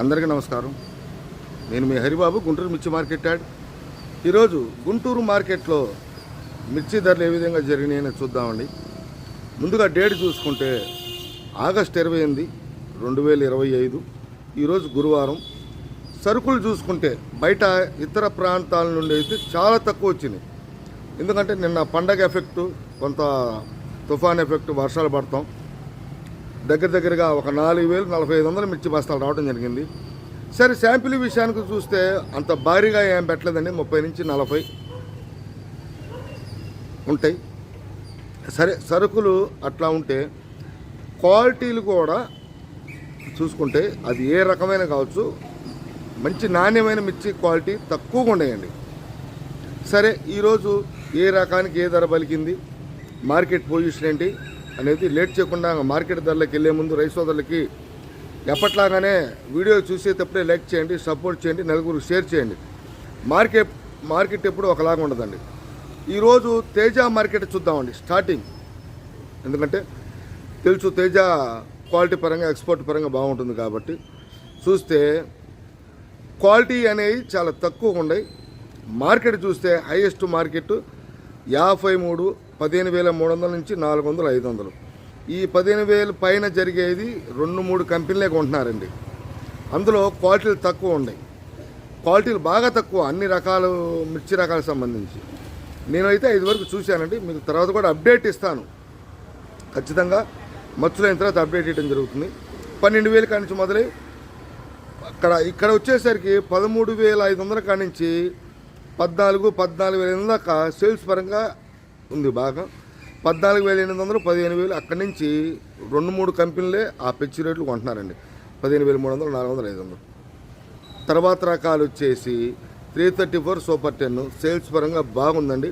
అందరికీ నమస్కారం. నేను మీ హరిబాబు గుంటూరు మిర్చి మార్కెట్ యాడ్. ఈరోజు గుంటూరు మార్కెట్లో మిర్చి ధరలు ఏ విధంగా జరిగినాయని చూద్దామండి. ముందుగా డేట్ చూసుకుంటే ఆగస్ట్ ఇరవై ఎనిమిది రెండు వేల ఇరవై ఐదు ఈరోజు గురువారం. సరుకులు చూసుకుంటే బయట ఇతర ప్రాంతాల నుండి అయితే చాలా తక్కువ వచ్చినాయి. ఎందుకంటే నిన్న పండగ ఎఫెక్టు కొంత తుఫాన్ ఎఫెక్ట్ వర్షాలు పడతాం. దగ్గర దగ్గరగా ఒక నాలుగు వేలు నలభై ఐదు వందల మిర్చి బస్తాలు రావడం జరిగింది. సరే శాంపిల్ విషయానికి చూస్తే అంత భారీగా ఏం పెట్టలేదండి. ముప్పై నుంచి నలభై ఉంటాయి. సరే సరుకులు అట్లా ఉంటే క్వాలిటీలు కూడా చూసుకుంటే అది ఏ రకమైన కావచ్చు. మంచి నాణ్యమైన మిర్చి క్వాలిటీ తక్కువగా ఉన్నాయండి. సరే ఈరోజు ఏ రకానికి ఏ ధర పలికింది? మార్కెట్ పొజిషన్ ఏంటి? అనేది లేట్ చేయకుండా మార్కెట్ ధరలకు వెళ్ళే ముందు రైస్ సోదరులకి ఎప్పట్లాగానే వీడియో చూసేటప్పుడే లైక్ చేయండి సపోర్ట్ చేయండి నలుగురు షేర్ చేయండి. మార్కెట్ మార్కెట్ ఎప్పుడు ఒకలాగా ఉండదండి. ఈరోజు తేజ మార్కెట్ చూద్దామండి స్టార్టింగ్. ఎందుకంటే తెలుసు తేజ క్వాలిటీ పరంగా ఎక్స్పోర్ట్ పరంగా బాగుంటుంది కాబట్టి. చూస్తే క్వాలిటీ అనేవి చాలా తక్కువ ఉన్నాయి మార్కెట్ చూస్తే హైయెస్ట్ మార్కెట్ యాభై మూడు పదిహేను వేల మూడు వందల నుంచి నాలుగు వందలు ఐదు వందలు. ఈ పదిహేను వేల పైన జరిగేది రెండు మూడు కంపెనీలే కొంటున్నారండి. అందులో క్వాలిటీలు తక్కువ ఉన్నాయి. క్వాలిటీలు బాగా తక్కువ అన్ని రకాలు మిర్చి రకాలకు సంబంధించి. నేనైతే ఐదు వరకు చూశానండి. మీకు తర్వాత కూడా అప్డేట్ ఇస్తాను. ఖచ్చితంగా మచ్చులైన తర్వాత అప్డేట్ ఇవ్వడం జరుగుతుంది. పన్నెండు వేలు కాడి నుంచి మొదలై అక్కడ ఇక్కడ వచ్చేసరికి పదమూడు వేల ఐదు వందల కాడి నుంచి పద్నాలుగు పద్నాలుగు వేల ఎనిమిది దాకా సేల్స్ పరంగా ఉంది బాగా. పద్నాలుగు వేల ఎనిమిది వందలు పదిహేను వేలు అక్కడి నుంచి రెండు మూడు కంపెనీలే ఆ పిచ్చి రేట్లు కొంటున్నారండి. పదిహేను వేల మూడు వందలు నాలుగు వందలు ఐదు వందలు. తర్వాత రకాలు వచ్చేసి three thirty four super ten sales పరంగా బాగుందండి.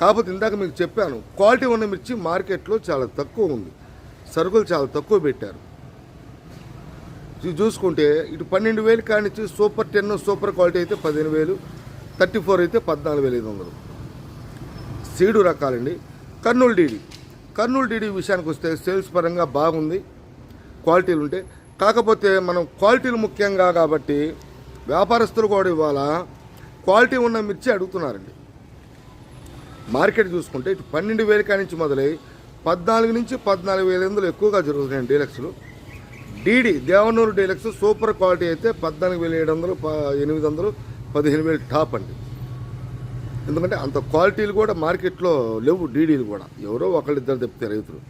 కాకపోతే ఇందాక మీకు చెప్పాను క్వాలిటీ ఉన్న మిర్చి మార్కెట్లో చాలా తక్కువ ఉంది. సరుకులు చాలా తక్కువ పెట్టారు. ఇది చూసుకుంటే ఇటు పన్నెండు వేలు కానిచ్చి సూపర్ టెన్ సూపర్ క్వాలిటీ అయితే పదిహేను వేలు థర్టీ ఫోర్ అయితే పద్నాలుగు వేల ఐదు వందలు. సీడు రకాలండి. కర్నూలు డీడీ. కర్నూలు డీడీ విషయానికి వస్తే సేల్స్ పరంగా బాగుంది. క్వాలిటీలు ఉంటే. కాకపోతే మనం క్వాలిటీలు ముఖ్యంగా కాబట్టి వ్యాపారస్తులు కూడా ఇవాళ క్వాలిటీ ఉన్న మిర్చి అడుగుతున్నారండి. మార్కెట్ చూసుకుంటే ఇటు పన్నెండు వేల కాడి నుంచి మొదలై పద్నాలుగు నుంచి పద్నాలుగు వేల ఎందులో ఎక్కువగా జరుగుతున్నాయి డీలక్స్లు. DD Devanuru deluxe super quality అయితే పద్నాలుగు వేల ఏడు వందలు ప- ఎనిమిది వందలు పదిహేను వేలు టాప్ అండి. ఎందుకంటే అంత క్వాలిటీలు కూడా మార్కెట్లో లేవు డీడీలు కూడా. ఎవరో ఒకళ్ళిద్దరు తెప్పితే రైతులు.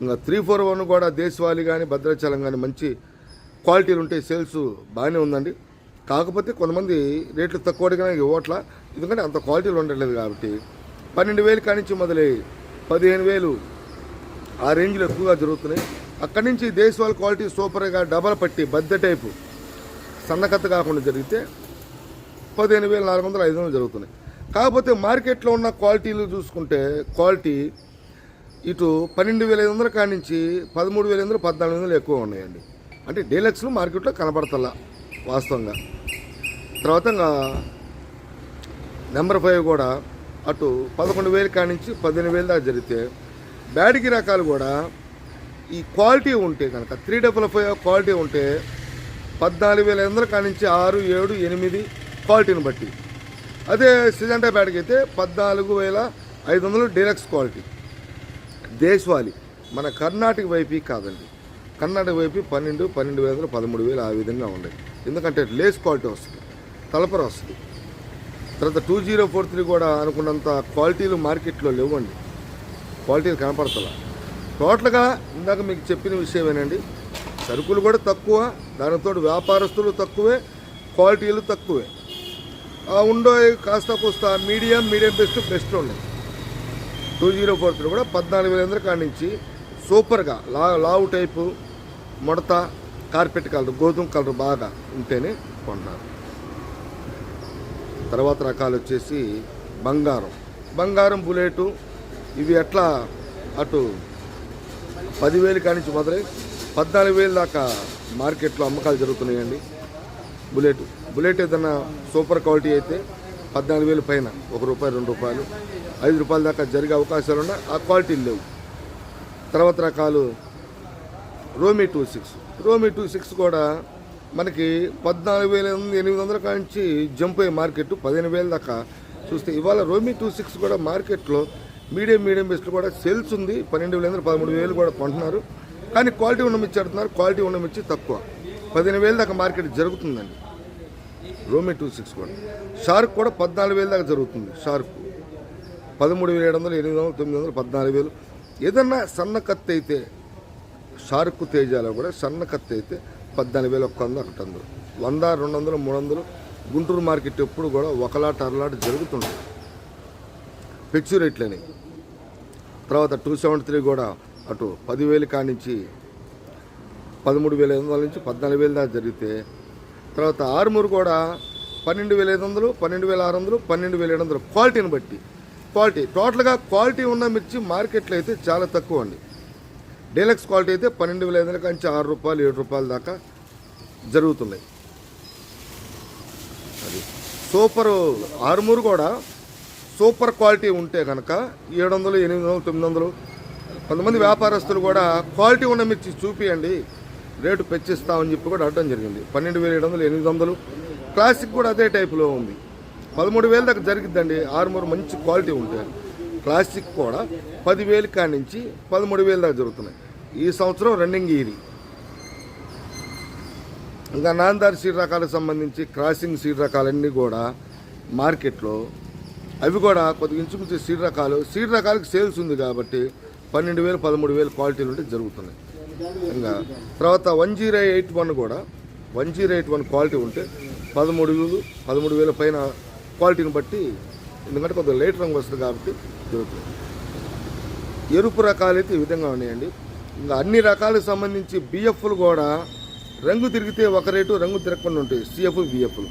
ఇంకా త్రీ ఫోర్ వన్ కూడా దేశవాళీ కానీ భద్రాచలం కానీ మంచి క్వాలిటీలు ఉంటాయి సేల్స్ బాగానే ఉందండి. కాకపోతే కొంతమంది రేట్లు తక్కువ అడిగినా ఇవ్వట్ల. ఎందుకంటే అంత క్వాలిటీలు ఉండట్లేదు కాబట్టి. పన్నెండు వేలు కానించి మొదలై పదిహేను వేలు ఆ రేంజ్లో ఎక్కువగా జరుగుతున్నాయి. అక్కడి నుంచి దేశవాళ క్వాలిటీ సూపర్గా డబల్ పట్టి బద్దె టైపు సన్నకత్త కాకుండా జరిగితే పదిహేను వేల నాలుగు వందలు ఐదు వందలు జరుగుతున్నాయి. కాకపోతే మార్కెట్లో ఉన్న క్వాలిటీలు చూసుకుంటే క్వాలిటీ ఇటు పన్నెండు వేల ఐదు వందల కాడి నుంచి పదమూడు వేల ఐదు వందలు పద్నాలుగు వందలు ఎక్కువ ఉన్నాయండి. అంటే డీలక్స్లు మార్కెట్లో కనబడతలా వాస్తవంగా. తర్వాత నెంబర్ ఫైవ్ కూడా అటు పదకొండు వేలు కాడి నుంచి పదిహేను వేలు దాకా జరిగితే బ్యాడ్కి రకాలు కూడా ఈ క్వాలిటీ ఉంటే కనుక త్రీ డబుల్ ఫైవ్ క్వాలిటీ ఉంటే పద్నాలుగు వేల ఐదు వందల కాడి నుంచి ఆరు ఏడు ఎనిమిది క్వాలిటీని బట్టి అదే సిజంటాపేటకి బ్యాడ్కి అయితే పద్నాలుగు వేల ఐదు వందలు డీలక్స్ క్వాలిటీ దేశవాళీ. మన కర్ణాటక వైపు కాదండి. కర్ణాటక వైపు పన్నెండు పన్నెండు వేల పదమూడు వేలు ఆ విధంగా ఉన్నాయి. ఎందుకంటే లేస్ క్వాలిటీ వస్తుంది. తలపర వస్తుంది. తర్వాత టూ జీరో ఫోర్ త్రీ కూడా అనుకున్నంత క్వాలిటీలు మార్కెట్లో లేవండి. క్వాలిటీలు కనపడతలా. టోటల్గా ఇందాక మీకు చెప్పిన విషయమేనండి సరుకులు కూడా తక్కువ దానితో వ్యాపారస్తులు తక్కువే క్వాలిటీలు తక్కువే. ఉండో కాస్త కూస్త మీడియం మీడియం బెస్ట్ బెస్ట్ ఉన్నాయి టూ జీరో ఫోర్ త్రీ కూడా పద్నాలుగు వేల ఎనిమిది కాడి నుంచి సూపర్గా లా లావు టైపు ముడత కార్పెట్ కలర్ గోధుమ కలర్ బాగా ఉంటేనే కొన్నారు తర్వాత రకాలు వచ్చేసి బంగారం. బంగారం బుల్లెటు ఇవి ఎట్లా అటు పదివేలు కానించి నుంచి మొదలై పద్నాలుగు వేలు దాకా మార్కెట్లో అమ్మకాలు జరుగుతున్నాయండి. బుల్లెట్ బుల్లెట్ ఏదైనా సూపర్ క్వాలిటీ అయితే పద్నాలుగు వేలు పైన ఒక రూపాయి రెండు రూపాయలు. ఐదు రూపాయల దాకా జరిగే అవకాశాలు ఉన్నాయి ఆ క్వాలిటీలు లేవు. తర్వాత రకాలు రోమి టూ సిక్స్. రోమి టూ సిక్స్ కూడా మనకి పద్నాలుగు వేల ఎనిమిది వందల కాంచి జంప్ అయ్యే మార్కెట్ పదిహేను వేల దాకా. చూస్తే ఇవాళ రోమి టూ సిక్స్ కూడా మార్కెట్లో మీడియం మీడియం బెస్ట్ కూడా సేల్స్ ఉంది. పన్నెండు వేల పదమూడు వేలు కూడా కొంటున్నారు. కానీ క్వాలిటీ ఉన్న మిర్చి క్వాలిటీ ఉండమిచ్చి తక్కువ. పదిహేను వేల దాకా మార్కెట్ జరుగుతుందండి. రోమి టూ సిక్స్ కూడా షార్క్ కూడా పద్నాలుగు వేల దాకా జరుగుతుంది షార్క్ పదమూడు వేల ఏడు వందలు ఎనిమిది వందలు తొమ్మిది వందలు పద్నాలుగు వేలు. ఏదన్నా సన్న కత్తి అయితే షార్క్ తేజాలో కూడా సన్న కత్తి అయితే పద్నాలుగు వేల ఒక్క వంద ఒకటి వందలు. వంద రెండు వందలు మూడు వందలు. గుంటూరు మార్కెట్ ఎప్పుడు కూడా ఒకలాట అరలాట జరుగుతుంటుంది. పెచ్చు రేట్లని తర్వాత టూ సెవెంటీ త్రీ కూడా అటు పదివేలు కానించి పదమూడు వేల ఐదు వందల నుంచి పద్నాలుగు వేల దాకా జరిగితే తర్వాత ఆరుమూరు కూడా పన్నెండు వేల ఐదు వందలు పన్నెండు వేల ఆరు వందలు పన్నెండు వేల ఏడు వందలు క్వాలిటీని బట్టి. క్వాలిటీ టోటల్గా క్వాలిటీ ఉన్న మిర్చి మార్కెట్లో అయితే చాలా తక్కువ అండి. డీలక్స్ క్వాలిటీ అయితే పన్నెండు వేల ఐదు వందల నుంచి ఆరు రూపాయలు ఏడు రూపాయల దాకా జరుగుతున్నాయి. అది సూపర్ ఆరుమూరు కూడా సూపర్ క్వాలిటీ ఉంటే కనుక ఏడు వందలు ఎనిమిది వందలు తొమ్మిది వందలు కొంతమంది వ్యాపారస్తులు కూడా క్వాలిటీ ఉన్న మిర్చి చూపియండి. రేటు పెంచిస్తామని చెప్పి కూడా అడగడం జరిగింది. పన్నెండు వేల ఏడు వందలు ఎనిమిది వందలు. క్లాసిక్ కూడా అదే టైపులో ఉంది. పదమూడు వేల దాకా జరిగిద్దండి. ఆర్మూర్ మంచి క్వాలిటీ ఉంటుంది క్లాసిక్ కూడా పదివేలు కాడి నుంచి పదమూడు వేల దాకా జరుగుతున్నాయి. ఈ సంవత్సరం రన్నింగ్ ఇది. ఇంకా నాందార్ సీడ్ రకాలకు సంబంధించి క్రాసింగ్ సీడ్ రకాలన్నీ కూడా మార్కెట్లో అవి కూడా కొద్దిగా ఇంచుమించు సీడ్ రకాలు. సీడ్ రకాలకు సేల్స్ ఉంది కాబట్టి పన్నెండు వేలు పదమూడు వేలు క్వాలిటీలు ఉంటే జరుగుతున్నాయి. తర్వాత వన్ జీరో ఎయిట్ వన్ కూడా one zero eight one quality ఉంటే పదమూడు వేలు పదమూడు వేల పైన క్వాలిటీని బట్టి ఎందుకంటే కొద్దిగా లేట్ రంగు వస్తుంది కాబట్టి జరుగుతుంది. ఎరుపు రకాలు అయితే ఈ విధంగా ఉన్నాయండి. ఇంకా అన్ని రకాలకు సంబంధించి బిఎఫ్లు కూడా రంగు తిరిగితే ఒక రేటు రంగు తిరగకుండా ఉంటాయి సిఎఫ్ బిఎఫ్లు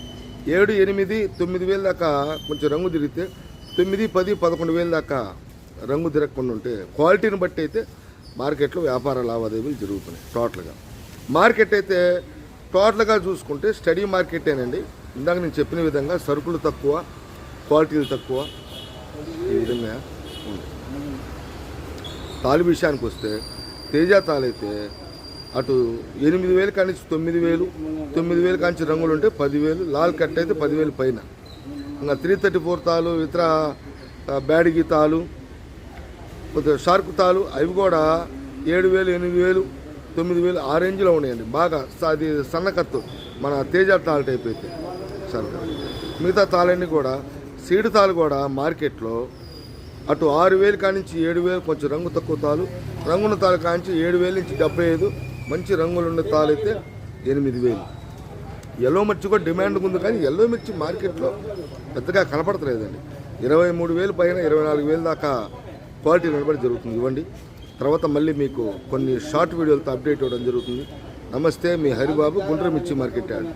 ఏడు ఎనిమిది తొమ్మిది వేల దాకా కొంచెం రంగు తిరిగితే తొమ్మిది పది పదకొండు వేల దాకా రంగు తిరగకుండా ఉంటే క్వాలిటీని బట్టి అయితే మార్కెట్లో వ్యాపార లావాదేవీలు జరుగుతున్నాయి టోటల్గా మార్కెట్ అయితే టోటల్గా చూసుకుంటే స్టడీ మార్కెటేనండి. ఇందాక నేను చెప్పిన విధంగా సరుకులు తక్కువ క్వాలిటీలు తక్కువ ఈ విధంగా ఉంది. విషయానికి వస్తే తేజ తాలైతే అటు ఎనిమిది వేలు కానించి తొమ్మిది వేలు తొమ్మిది వేలు కానించి రంగులు ఉంటే పదివేలు లాల్ కట్ అయితే పదివేలు పైన. ఇంకా త్రీ థర్టీ ఫోర్ తాలు ఇతర బ్యాడ్ బ్యాడిగి తాలు షార్క్ తాలు అవి కూడా ఏడు వేలు ఎనిమిది వేలు తొమ్మిది వేలు ఆ రేంజ్లో ఉన్నాయండి. బాగా స- అది సన్నకత్తు. మన తేజ తాలు టైప్ అయితే. షార్క్ మిగతా తాళన్నీ కూడా సీడు తాలు కూడా మార్కెట్లో అటు ఆరు వేలు కానించి ఏడు వేలు కొంచెం రంగు తక్కువ తాలు రంగున్న తాలు కానించి ఏడు వేలు నుంచి డెబ్బై ఐదు మంచి రంగులు ఉన్న తాలు అయితే ఎనిమిది వేలు. ఎల్లో మిర్చి కూడా డిమాండ్ ఉంది కానీ ఎల్లో మిర్చి మార్కెట్లో పెద్దగా కనపడతలేదండి. ఇరవై మూడు వేలు పైన ఇరవై నాలుగు వేలు దాకా క్వాలిటీ నిలబడి జరుగుతుంది. ఇవ్వండి. తర్వాత మళ్ళీ మీకు కొన్ని షార్ట్ వీడియోలతో అప్డేట్ ఇవ్వడం జరుగుతుంది. నమస్తే మీ హరిబాబు గుండ్రమిర్చి మార్కెట్ యాడ్.